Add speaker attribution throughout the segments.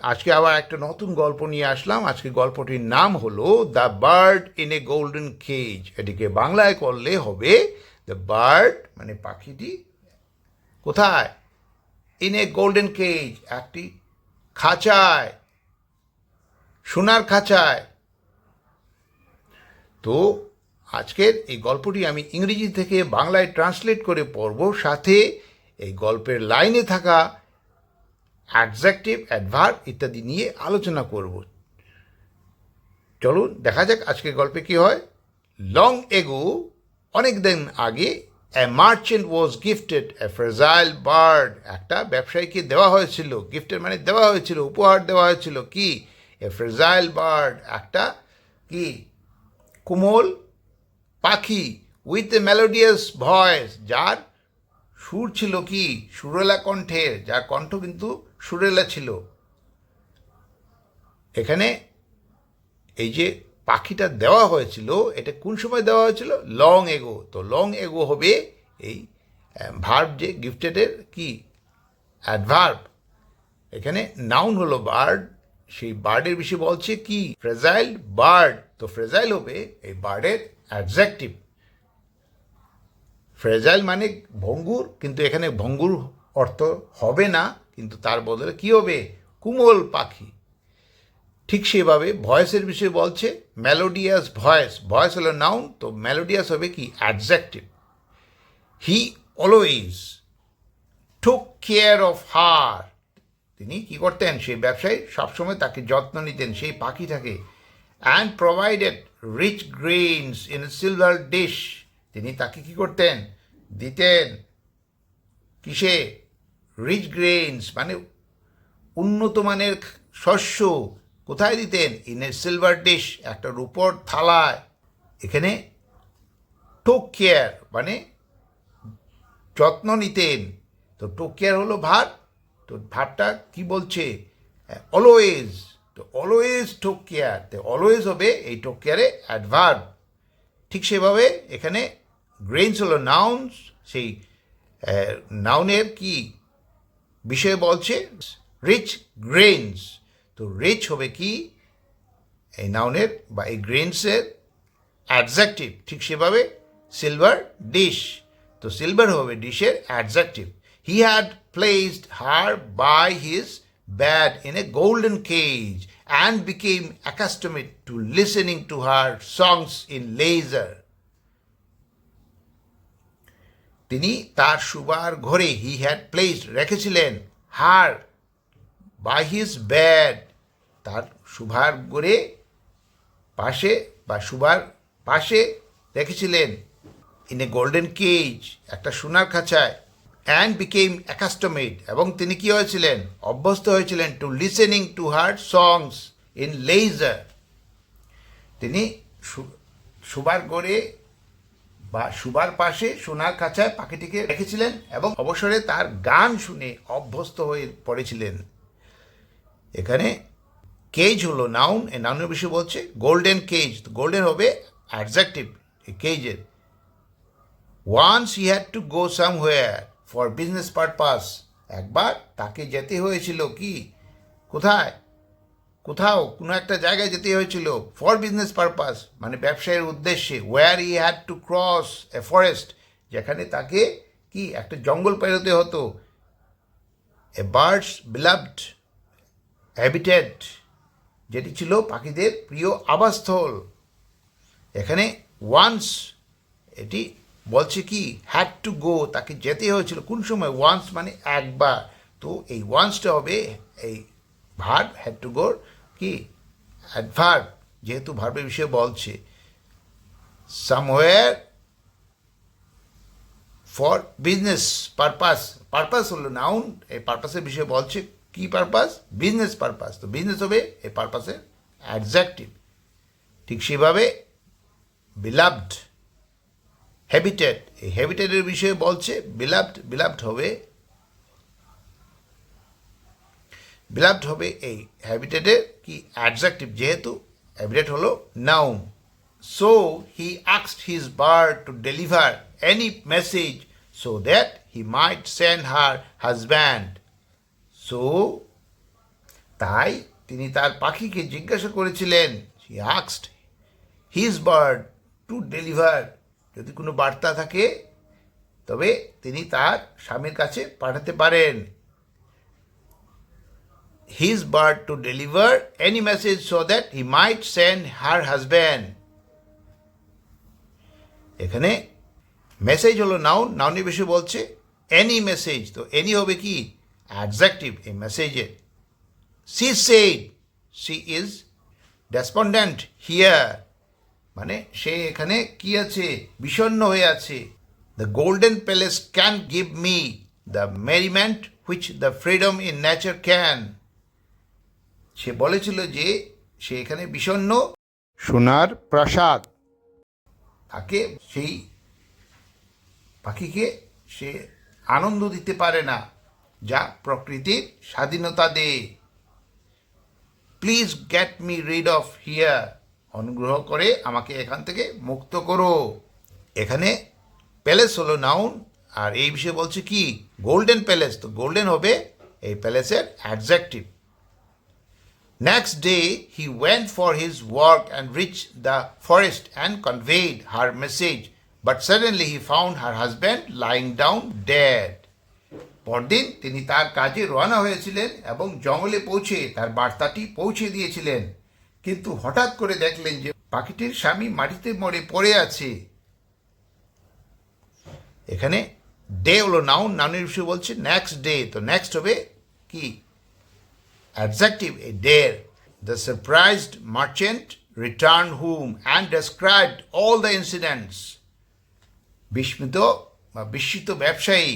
Speaker 1: আজকে আবার একটা নতুন গল্প নিয়ে আসলাম। আজকে গল্পটির নাম হলো the bird in a golden cage এটিকে বাংলায় করলে হবে দ্য বার্ড মানে পাখিটি কোথায়? ইন এ গোল্ডেন কেজ, একটি খাঁচায়, সোনার খাঁচায়। তো আজকের এই গল্পটি আমি ইংরেজি থেকে বাংলায় ট্রান্সলেট করে পড়ব। সাথে এই গল্পের লাইনে থাকা অ্যাডজেক্টিভ অ্যাডভার্ব ইত্যাদি নিয়ে আলোচনা করব। চলুন, দেখা যাক আজকের গল্পে কি হয়। লং এগো অনেক দিন আগে a merchant was gifted a fragile bird একটা ব্যবসায়ীকে দেওয়া হয়েছিল। গিফটের মানে দেওয়া হয়েছিল, উপহার দেওয়া হয়েছিল। কি? এ ফ্রেজাইল বার্ড একটা কি? কোমল পাখি উইথ এ মেলোডিয়াস ভয়েস যার সুর ছিল কি? সুরেলা কণ্ঠের যার কণ্ঠ কিন্তু সুরেলা ছিল। এখানে এই যে পাখিটা দেওয়া হয়েছিল, এটা কোন সময় দেওয়া হয়েছিল? Long ago. তো লং এগো হবে এই ভার্ব যে গিফটেডের কি? অ্যাডভার্ব এখানে নাউন হলো বার্ড সেই বার্ডের বিষয়ে বলছে কি? ফ্রেজাইল বার্ড তো ফ্রেজাইল হবে এই বার্ডের অ্যাডজেক্টিভ ফ্রেজাইল মানে ভঙ্গুর, কিন্তু এখানে ভঙ্গুর অর্থ হবে না, কিন্তু তার বদলে কি হবে? কুমল পাখি। ঠিক সেভাবে ভয়েসের বিষয়ে বলছে মেলোডিয়াস ভয়েস ভয়েস হলো নাউন তো মেলোডিয়াস হবে কি? Adjective he always took care of her তিনি কি করতেন? সেই ব্যবসায়ী সবসময় তাকে যত্ন নিতেন। সেই পাখিটাকে। And provided rich grains in silver dish তিনি তাকে কি করতেন? দিতেন। কিসে? রিচ গ্রেইনস মানে উন্নত মানের শস্য কোথায় দিতেন? ইন এ সিলভার ডিশ একটা রূপর থালায়। এখানে টোক কেয়ার মানে যত্ন নিতেন। তো টোক কেয়ার হলো ভাত। তো ভাতটা কি বলছে? অলওয়েজ তো অলওয়েজ টোক কেয়ার। তো অলওয়েজ হবে এই টোক কেয়ারে অ্যাডভার্ব ঠিক সেভাবে এখানে গ্রেইনস হলো নাউন্স সেই নাউনের কি বিষয়ে বলছে রিচ গ্রেনস তো রিচ হবে কি? এই নাউনের বা এই গ্রেইনসের অ্যাডজেক্টিভ ঠিক সেভাবে সিলভার ডিশ তো সিলভার হবে ডিশের adjective he had placed her by his bed in a golden cage and became accustomed to listening to her songs in leisure তিনি তার সুবার ঘরে হি হ্যাড প্লেসড রেখেছিলেন, হার বাই হিজ ব্যাড তার সুভার ঘরে পাশে বা সুভার পাশে রেখেছিলেন ইন এ গোল্ডেন কেজ একটা সোনার খাঁচায় অ্যান্ড বিকেম অ্যাকাস্টমেড এবং তিনি কি হয়েছিলেন, অভ্যস্ত হয়েছিলেন to listening to her songs in leisure তিনি সুবার গড়ে বা সুবার পাশে সোনার খাঁচায় পাখিটিকে রেখেছিলেন এবং অবসরে তার গান শুনে অভ্যস্ত হয়ে পড়েছিলেন। এখানে কেজ হলো নাউন এ নাউনের বিষয়ে বলছে গোল্ডেন কেজ গোল্ডেন হবে adjective কেজের once he had to go somewhere for business purpose একবার তাকে যেতে হয়েছিল কি? কোথায়? কোথাও কোনো একটা জায়গায় যেতে হয়েছিল ফর বিজনেস পারপাস মানে ব্যবসায়ের উদ্দেশ্যে where he had to cross a forest যেখানে তাকে কি একটা জঙ্গল পেরোতে হতো। এ বার্ডস বিলাভড হ্যাবিটেট যেটি ছিল পাখিদের প্রিয় আবাসস্থল। এখানে ওয়ান্স এটি বলছে কি হ্যাড টু গো তাকে যেতে হয়েছিল। কোন সময়? ওয়ান্স মানে একবার। তো এই ওয়ান্সটা হবে, এই ভার্ব হ্যাড টু গোর কি? অ্যাডভার্ব যেহেতু ভার্বের বিষয়ে বলছে somewhere for business purpose purpose হলো নাউন এই পারপাসের বিষয়ে বলছে কি পারপাস বিজনেস পারপাস তো বিজনেস হবে এই পারপাসের অ্যাডজেক্টিভ ঠিক সেভাবে বিলাভড হ্যাবিটেট এই হ্যাবিটেটের বিষয়ে বলছে বিলাভড বিলাভড হবে বিলাভড হবে এই হ্যাবিটেটের কি অ্যাডজেক্টিভ যেহেতু হ্যাবিটেট হলো noun so he আক্সড his bird to deliver any message so that he might send her husband so তাই তিনি তার পাখিকে জিজ্ঞাসা করেছিলেন। হি আক্সড হিজ বার্ড টু ডেলিভার যদি কোনো বার্তা থাকে, তবে তিনি তার স্বামীর কাছে পাঠাতে পারেন। His bird to deliver any message so that he might send her husband. এখানে মেসেজ হলো নাউন নাউনের বিষয়ে বলছে এনি মেসেজ তো এনি হবে কি? অ্যাডজেক্টিভ এই মেসেজের she said she is despondent here মানে সে এখানে কি আছে? বিষণ্ণ হয়ে আছে। The golden palace can give me the merriment which the freedom in nature can সে বলেছিল যে সে এখানে বিষণ্ণ। সোনার প্রাসাদ। তাকে সেই পাখিকে সে আনন্দ দিতে পারে না যা প্রকৃতির স্বাধীনতা দে please get me rid of here. অনুগ্রহ করে আমাকে এখান থেকে মুক্ত করো। এখানে প্যালেস হলো নাউন আর এই বিষয়ে বলছে কি? Golden palace. তো গোল্ডেন হবে এই প্যালেসের adjective. Next day, he went for his work and reached the forest and conveyed her message. But suddenly he found her husband lying down dead. পরদিন তিনি তার কাজে রওনা হয়েছিলেন এবং জঙ্গলে পৌঁছে তার বার্তাটি পৌঁছে দিয়েছিলেন কিন্তু হঠাৎ করে দেখলেন যে পাখিটির স্বামী মাটিতে মরে পড়ে আছে এখানে ডে হলো নাউন নাউনের বিষয়ে বলছে নেক্সট ডে তো নেক্সট হবে কি adjective dare. The surprised merchant returned home and described all the incidents. বিস্মিত বা বিস্মিত ব্যবসায়ী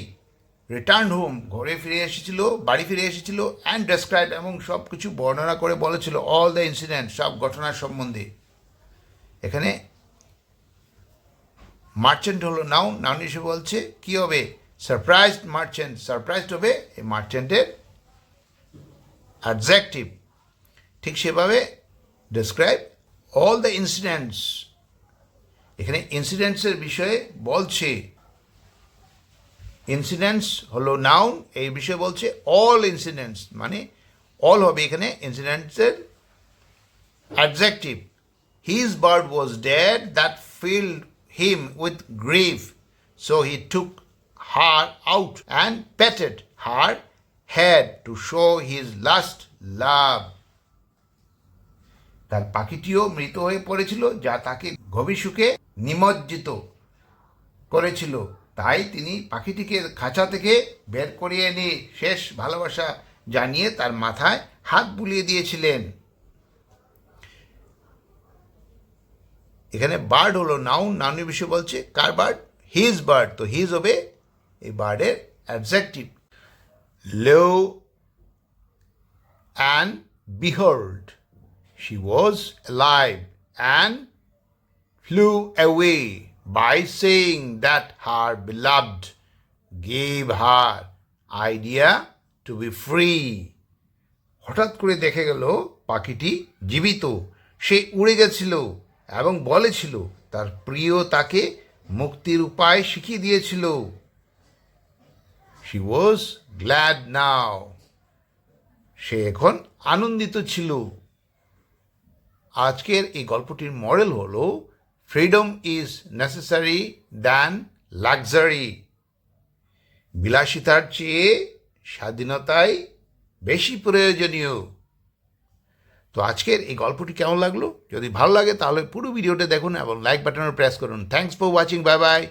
Speaker 1: রিটার্ন হোম ঘরে ফিরে এসেছিল, বাড়ি ফিরে এসেছিল অ্যান্ড ডেসক্রাইব এবং সব কিছু বর্ণনা করে বলেছিল অল দ্য ইনসিডেন্ট সব ঘটনার সম্বন্ধে এখানে মার্চেন্ট হলো নাউন নাউন হিসেবে বলছে, কি হবে সারপ্রাইজড মার্চেন্ট সারপ্রাইজড হবে, এই মার্চেন্টের অ্যাডজেক্টিভ ঠিক সেভাবে ডেসক্রাইব অল দ্য ইনসিডেন্টস এখানে ইনসিডেন্টসের বিষয়ে বলছে। ইনসিডেন্টস হলো নাউন এই বিষয়ে বলছে অল ইনসিডেন্টস মানে অল হবে এখানে ইনসিডেন্টসের adjective his bird was dead that filled him with grief so he took her out and patted her head to show his last love তার পাখিটিও মৃত হয়ে পড়েছিল, যা তাকে সুখে নিমজ্জিত করেছিল। তাই তিনি পাখিটিকে খাঁচা থেকে বের করিয়ে নিয়ে শেষ ভালোবাসা জানিয়ে তার মাথায় হাত বুলিয়ে দিয়েছিলেন। এখানে বার্ড হলো নাউন নাউনের বিষয়ে বলছে, কার বার্ড হিজ বার্ড তো হিজ হবে এই বার্ডের objective Lo and behold, she was alive and flew away by saying that her beloved gave her idea to be free. হঠাৎ করে দেখে গেল পাখিটি জীবিত সে উড়ে গেছিল এবং বলেছিল তার প্রিয় তাকে মুক্তির উপায় শিখিয়ে দিয়েছিল শি ওয়াজ গ্ল্যাড নাও সে এখন আনন্দিত ছিল। আজকের এই গল্পটির মডেল হলো freedom is necessary than luxury বিলাসিতার চেয়ে স্বাধীনতাই বেশি প্রয়োজনীয়। তো আজকের এই গল্পটি কেমন লাগল? যদি ভালো লাগে তাহলে পুরো ভিডিওটা দেখুন এবং লাইক বাটনে প্রেস করুন। Thanks for watching bye bye